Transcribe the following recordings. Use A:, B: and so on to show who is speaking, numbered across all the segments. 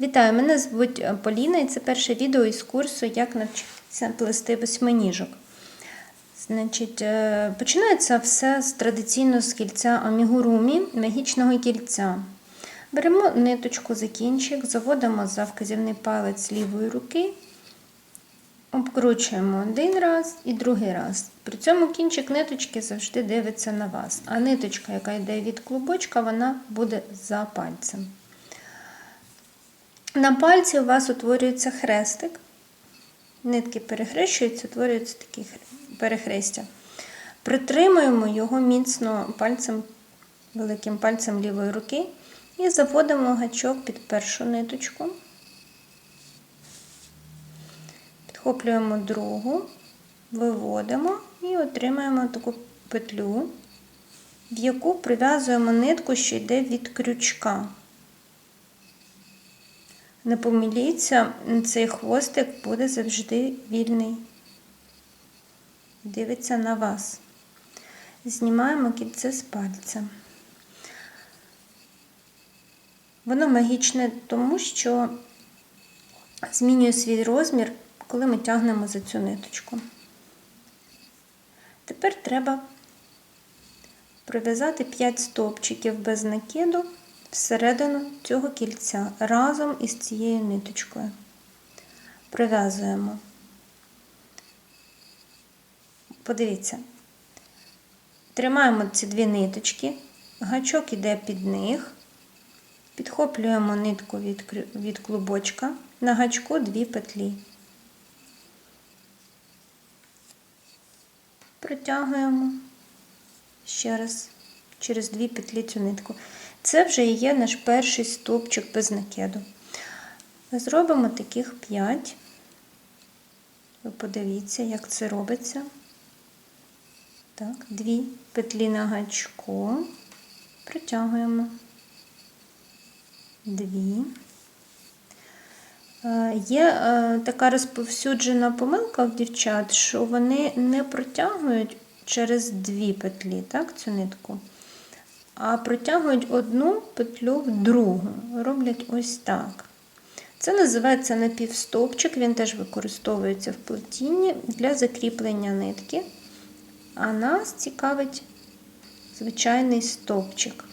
A: Вітаю, мене звуть е, Поліна і це перше відео із курсу Як навчитися плести восьминіжок. Значить, е, починається все з традиційно з кільця амігурумі, магічного кільця. Беремо ниточку за кінчик, заводимо за вказівний палець лівої руки, обкручуємо один раз і другий раз. При цьому кінчик ниточки завжди дивиться на вас, а ниточка, яка йде від клубочка, вона буде за пальцем. На пальці у вас утворюється хрестик. Нитки перехрещуються, утворюється такі перехрестя. Притримуємо його міцно пальцем, великим пальцем лівої руки і заводимо гачок під першу ниточку. Підхоплюємо другу, виводимо і отримаємо таку петлю, в яку прив'язуємо нитку, що йде від крючка. Не помиліться, цей хвостик буде завжди вільний. Дивиться на вас. Знімаємо кільце з пальця. Воно магічне, тому що змінює свій розмір, коли ми тягнемо за цю ниточку. Тепер треба прив'язати 5 стовпчиків без накиду всередину цього кільця разом із цією ниточкою. Прив'язуємо. Подивіться, тримаємо ці дві ниточки, гачок іде під них, підхоплюємо нитку від, від клубочка, на гачку дві петлі. Протягуємо ще раз через дві петлі цю нитку. Це вже є наш перший стовпчик без накиду. Зробимо таких 5. Ви подивіться, як це робиться. Так, дві петлі на гачку, притягуємо. Дві. Є е, така розповсюджена помилка в дівчат, що вони не протягують через дві петлі, так, цю нитку а протягують одну петлю в другу. Роблять ось так. Це називається напівстовпчик, він теж використовується в плетінні для закріплення нитки. А нас цікавить звичайний стовпчик.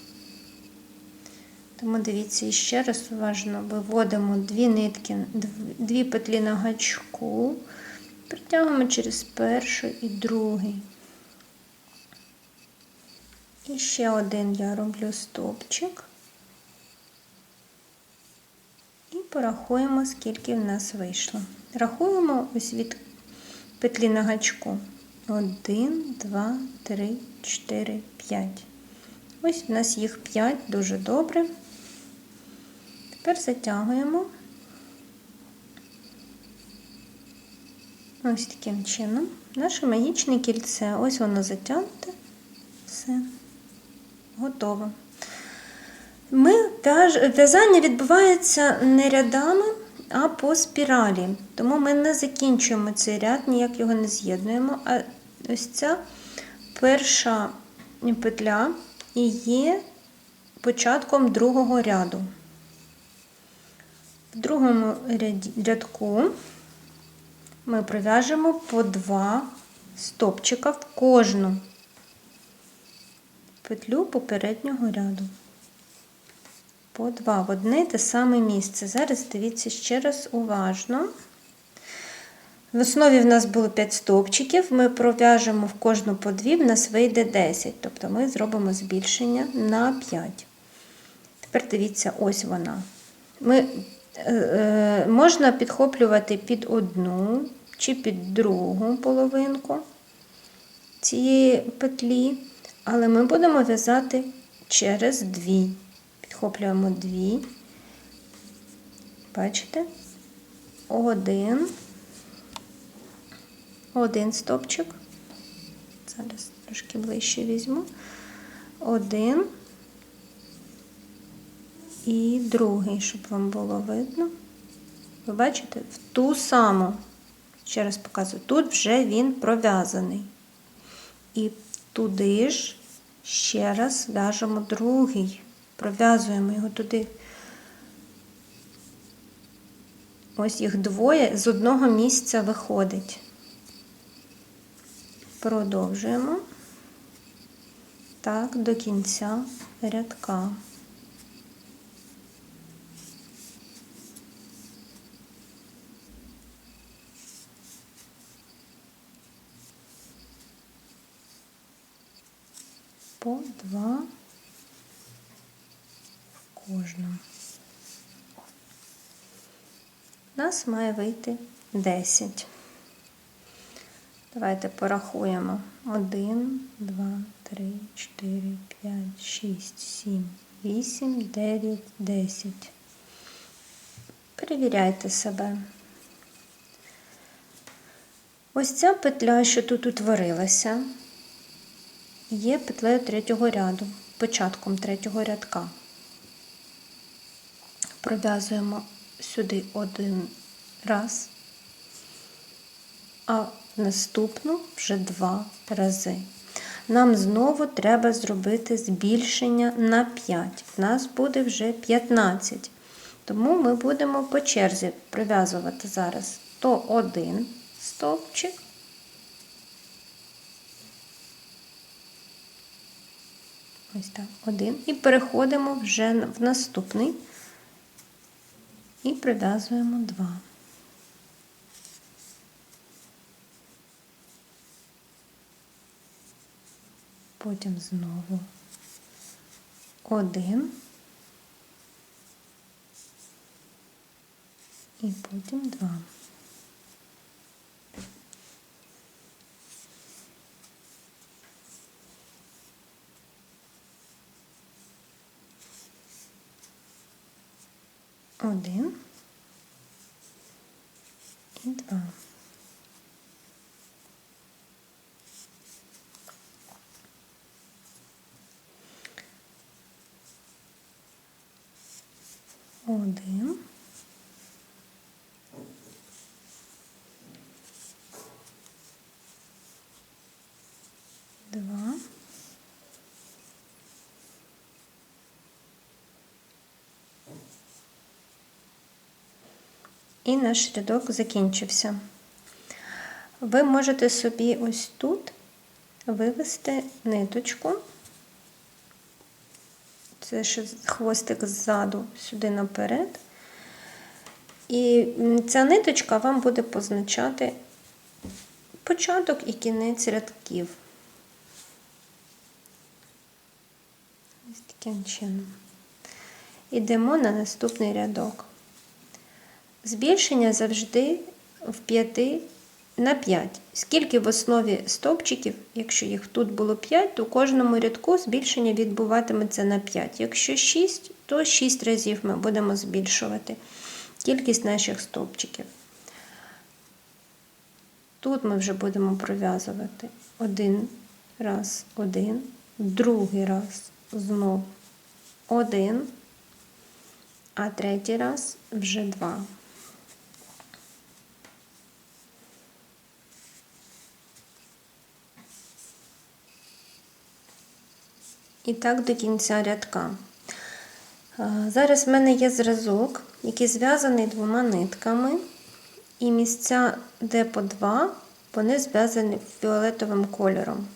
A: Тому дивіться, ще раз уважно виводимо дві нитки, дві петлі на гачку, притягуємо через перший і другий. І ще один я роблю стовпчик. І порахуємо, скільки в нас вийшло. Рахуємо ось від петлі на гачку. 1, 2, 3, 4, 5. Ось в нас їх 5, дуже добре. Тепер затягуємо ось таким чином. Наше магічне кільце, ось воно затягнуте. Все готово. Ми, В'язання відбувається не рядами, а по спіралі. Тому ми не закінчуємо цей ряд, ніяк його не з'єднуємо. А ось ця перша петля і є початком другого ряду. В другому рядку ми пров'яжемо по два стопчика в кожну петлю попереднього ряду. По два в одне те саме місце. Зараз дивіться ще раз уважно. В основі в нас було 5 стовпчиків, ми пров'яжемо в кожну по 2, в нас вийде 10, тобто ми зробимо збільшення на 5. Тепер дивіться, ось вона. Ми, е, е, Можна підхоплювати під одну чи під другу половинку цієї петлі. Але ми будемо в'язати через дві. Підхоплюємо дві. Бачите? Один. Один стопчик. Зараз трошки ближче візьму. Один. І другий, щоб вам було видно. Ви бачите, в ту саму, ще раз показую, тут вже він пров'язаний. І туди ж ще раз в'яжемо другий, пров'язуємо його туди. Ось їх двоє з одного місця виходить. Продовжуємо так до кінця рядка. По два в кожному. У нас має вийти 10. Давайте порахуємо. 1, 2, 3, 4, 5, 6, 7, 8, 9, 10. Перевіряйте себе. Ось ця петля, що тут утворилася, є петлею третього ряду, початком третього рядка. Пров'язуємо сюди один раз, а наступну вже два рази. Нам знову треба зробити збільшення на 5. У нас буде вже 15. Тому ми будемо по черзі прив'язувати зараз то один стовпчик. Ось так, один. І переходимо вже в наступний і прив'язуємо два. Потім знову один. І потім два. Один і два. Один. Два. І наш рядок закінчився. Ви можете собі ось тут вивести ниточку. Це ще хвостик ззаду, сюди наперед. І ця ниточка вам буде позначати початок і кінець рядків. Ось таким чином. Ідемо на наступний рядок. Збільшення завжди в 5 на 5. Скільки в основі стовпчиків, якщо їх тут було 5, то у кожному рядку збільшення відбуватиметься на 5. Якщо 6, то 6 разів ми будемо збільшувати кількість наших стовпчиків. Тут ми вже будемо пров'язувати один раз, один, другий раз знов один, а третій раз вже два. І так до кінця рядка. Зараз в мене є зразок, який зв'язаний двома нитками, і місця, де по два, вони зв'язані фіолетовим кольором.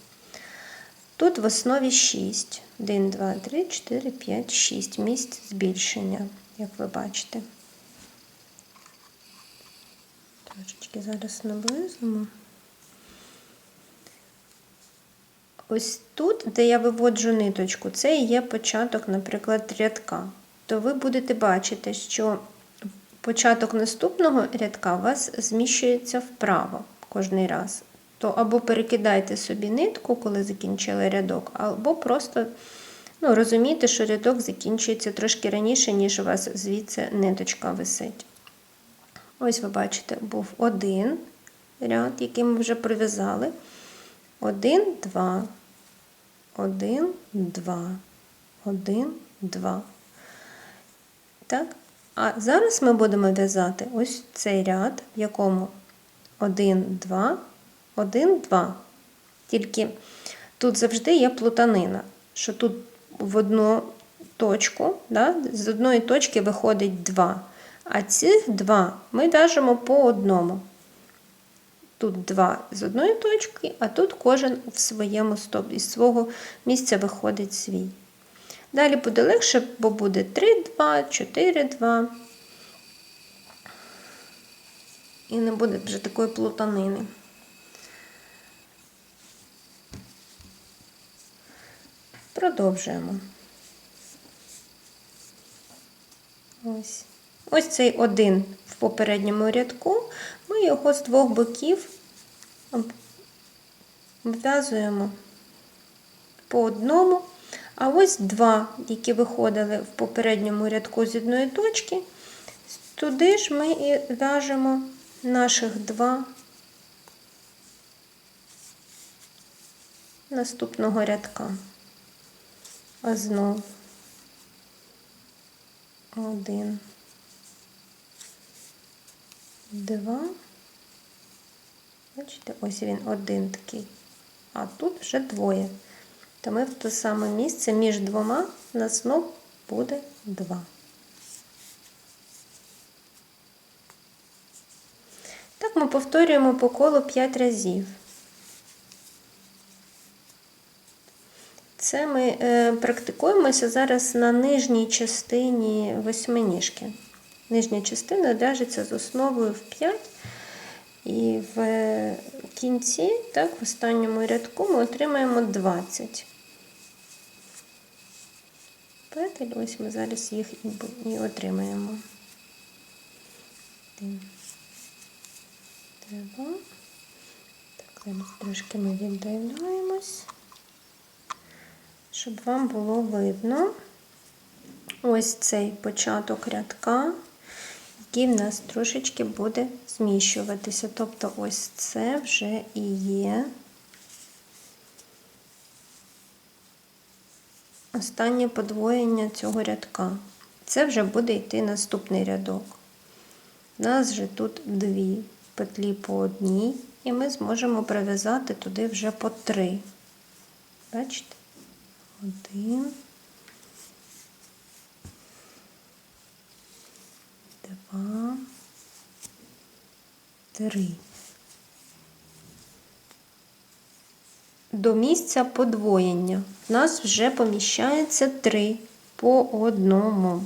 A: Тут в основі 6. 1, 2, 3, 4, 5, 6 місць збільшення, як ви бачите. Трошечки зараз наблизимо. Ось тут, де я виводжу ниточку, це і є початок, наприклад, рядка. То ви будете бачити, що початок наступного рядка у вас зміщується вправо кожний раз. То або перекидайте собі нитку, коли закінчили рядок, або просто ну, розумійте, що рядок закінчується трошки раніше, ніж у вас звідси ниточка висить. Ось ви бачите, був один ряд, який ми вже прив'язали. Один, два. Один, два. Один, два. Так? А зараз ми будемо в'язати ось цей ряд, в якому 1, 2, 1, 2. Тільки тут завжди є плутанина, що тут в одну точку, да, з одної точки виходить 2. А цих два ми в'яжемо по одному. Тут два з одної точки, а тут кожен в своєму стоп, із свого місця виходить свій. Далі буде легше, бо буде 3, 2, 4, 2. І не буде вже такої плутанини. Продовжуємо. Ось. Ось цей один в попередньому рядку. Ми його з двох боків обв'язуємо по одному. А ось два, які виходили в попередньому рядку з одної точки, туди ж ми і в'яжемо наших два наступного рядка. А знов один, два. Бачите, ось він один такий, а тут вже двоє. То ми в те саме місце між двома у нас знов буде два. Так ми повторюємо по колу 5 разів. Це ми е, практикуємося зараз на нижній частині восьминіжки. Нижня частина в'яжеться з основою в 5. І в кінці, так, в останньому рядку ми отримаємо 20 петель. Ось ми зараз їх і, і отримаємо. Треба. Так, зараз трошки ми віддаляємось, щоб вам було видно ось цей початок рядка який в нас трошечки буде зміщуватися. Тобто ось це вже і є останнє подвоєння цього рядка. Це вже буде йти наступний рядок. У нас вже тут дві петлі по одній, і ми зможемо прив'язати туди вже по три. Бачите? Один. Два, три. До місця подвоєння в нас вже поміщається три по одному.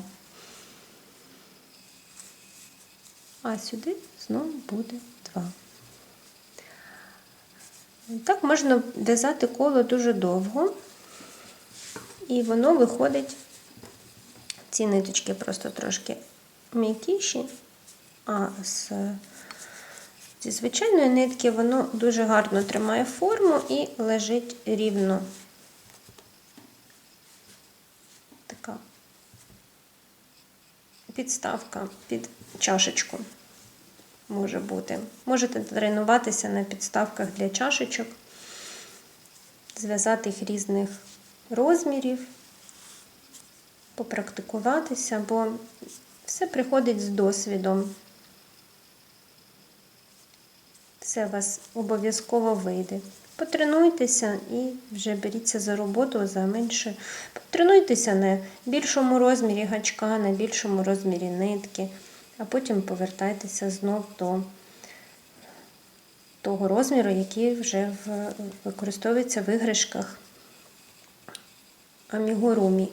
A: А сюди знову буде два. Так можна в'язати коло дуже довго, і воно виходить, ці ниточки просто трошки м'якіші, а з, зі звичайної нитки воно дуже гарно тримає форму і лежить рівно. Така підставка під чашечку може бути. Можете тренуватися на підставках для чашечок, зв'язати їх різних розмірів, попрактикуватися, бо все приходить з досвідом. Все у вас обов'язково вийде. Потренуйтеся і вже беріться за роботу за менше. Потренуйтеся на більшому розмірі гачка, на більшому розмірі нитки, а потім повертайтеся знов до того розміру, який вже використовується в іграшках амігурумі.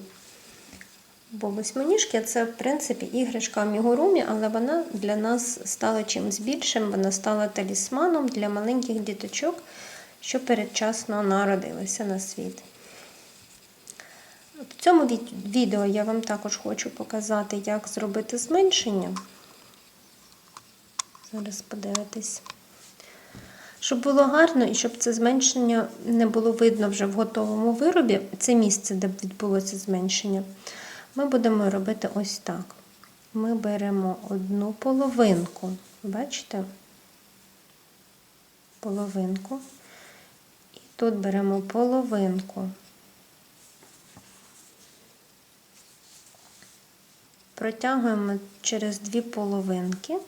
A: Бо восьминіжки це, в принципі, іграшка амігурумі, але вона для нас стала чимось більшим, вона стала талісманом для маленьких діточок, що передчасно народилися на світ. В цьому відео я вам також хочу показати, як зробити зменшення. Зараз подивитись. Щоб було гарно і щоб це зменшення не було видно вже в готовому виробі, це місце, де відбулося зменшення ми будемо робити ось так. Ми беремо одну половинку, бачите? Половинку. І тут беремо половинку. Протягуємо через дві половинки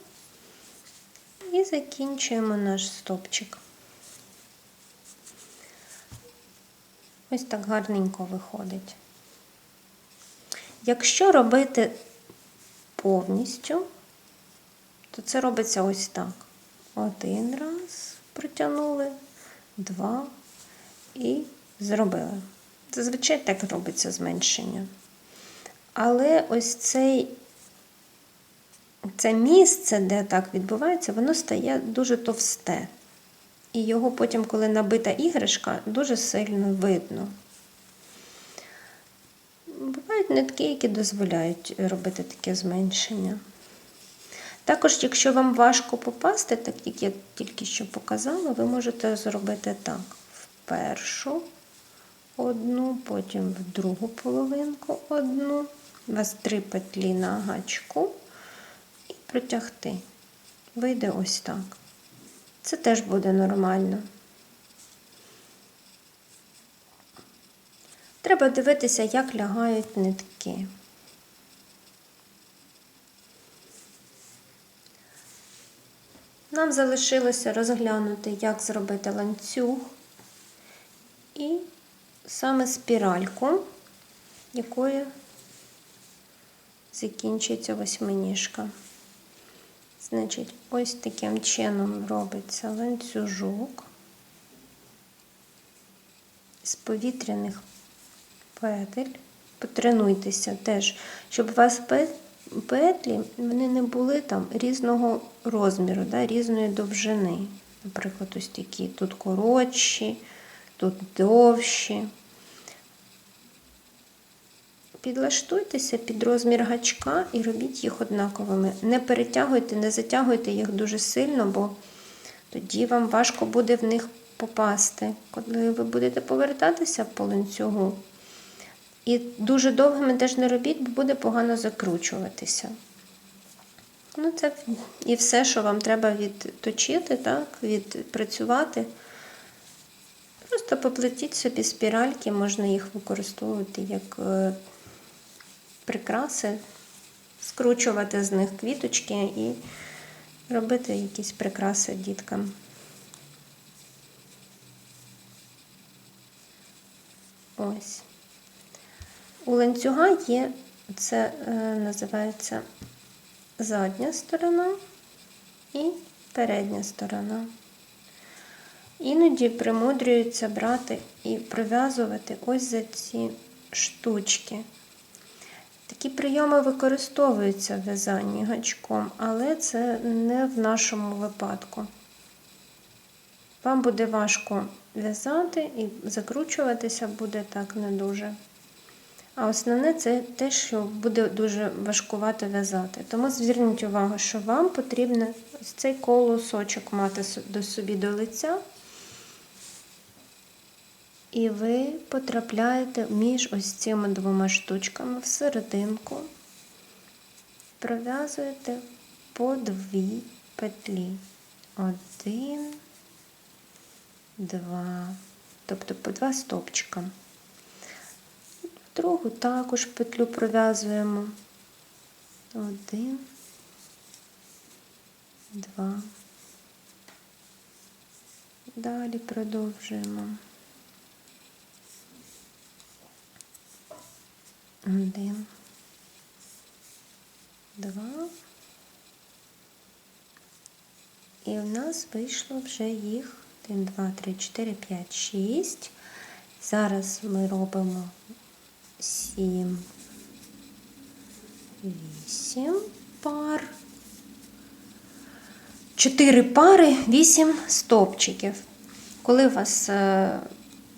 A: і закінчуємо наш стопчик. Ось так гарненько виходить. Якщо робити повністю, то це робиться ось так. Один раз протягнули, два і зробили. Зазвичай так робиться зменшення. Але ось цей, це місце, де так відбувається, воно стає дуже товсте. І його потім, коли набита іграшка, дуже сильно видно. Бувають нитки, які дозволяють робити таке зменшення. Також, якщо вам важко попасти, так як я тільки що показала, ви можете зробити так: в першу одну, потім в другу половинку одну, у вас три петлі на гачку і протягти. Вийде ось так. Це теж буде нормально. Треба дивитися, як лягають нитки. Нам залишилося розглянути, як зробити ланцюг і саме спіральку, якою закінчується восьминіжка. Значить, ось таким чином робиться ланцюжок з повітряних петель. Потренуйтеся теж, щоб у вас петлі вони не були там різного розміру, да, різної довжини. Наприклад, ось такі тут коротші, тут довші. Підлаштуйтеся під розмір гачка і робіть їх однаковими. Не перетягуйте, не затягуйте їх дуже сильно, бо тоді вам важко буде в них попасти, коли ви будете повертатися по ланцюгу. І дуже довгими теж не робіть, бо буде погано закручуватися. Ну, це і все, що вам треба відточити, так, відпрацювати. Просто поплетіть собі спіральки, можна їх використовувати як е, прикраси, скручувати з них квіточки і робити якісь прикраси діткам. Ось. У ланцюга є, це е, називається задня сторона і передня сторона. Іноді примудрюються брати і прив'язувати ось за ці штучки. Такі прийоми використовуються в в'язанні гачком, але це не в нашому випадку. Вам буде важко в'язати і закручуватися буде так не дуже. А основне це те, що буде дуже важкувато в'язати. Тому зверніть увагу, що вам потрібно ось цей колосочок мати до собі до лиця. І ви потрапляєте між ось цими двома штучками в серединку, пров'язуєте по дві петлі. Один, два, тобто по два стопчика. Другу також петлю пров'язуємо. Один, два. Далі продовжуємо. Один, два. І в нас вийшло вже їх 1, 2, 3, 4, 5, 6. Зараз ми робимо 7, 8 пар. 4 пари, 8 стовпчиків. Коли у вас е,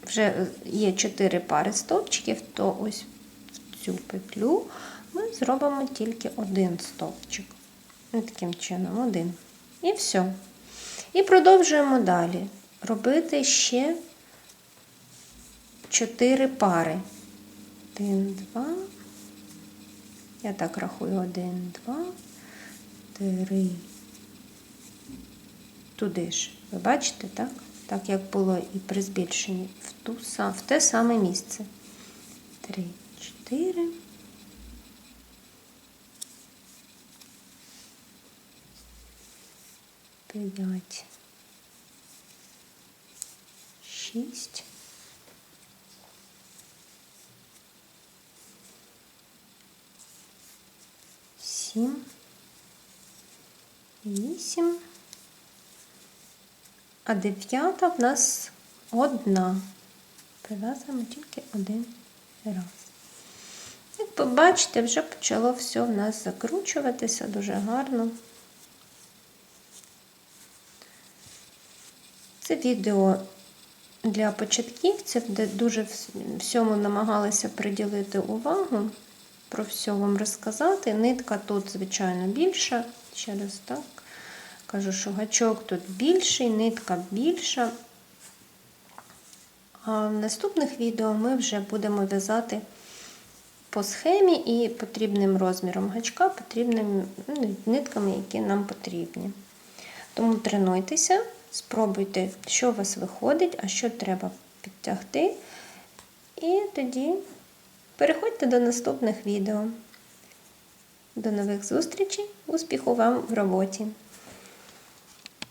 A: вже є 4 пари стовпчиків, то ось цю петлю ми зробимо тільки один стовпчик. Ось таким чином, один. І все. І продовжуємо далі робити ще 4 пари. Один, два. Я так рахую, один, два, три. Туди ж. Ви бачите, так? Так як було і при збільшенні в, ту, в те саме місце. Три чотири. П'ять. Шість. Сім. 8. А дев'ята в нас одна. Прив'язуємо тільки один раз. Як побачите, вже почало все в нас закручуватися дуже гарно. Це відео для початківців, де дуже всьому намагалися приділити увагу, про все вам розказати. Нитка тут, звичайно, більша. Ще раз так. Кажу, що гачок тут більший, нитка більша. А в наступних відео ми вже будемо в'язати по схемі і потрібним розміром гачка, потрібними ну, нитками, які нам потрібні. Тому тренуйтеся, спробуйте, що у вас виходить, а що треба підтягти. І тоді переходьте до наступних відео. До нових зустрічей, успіху вам в роботі!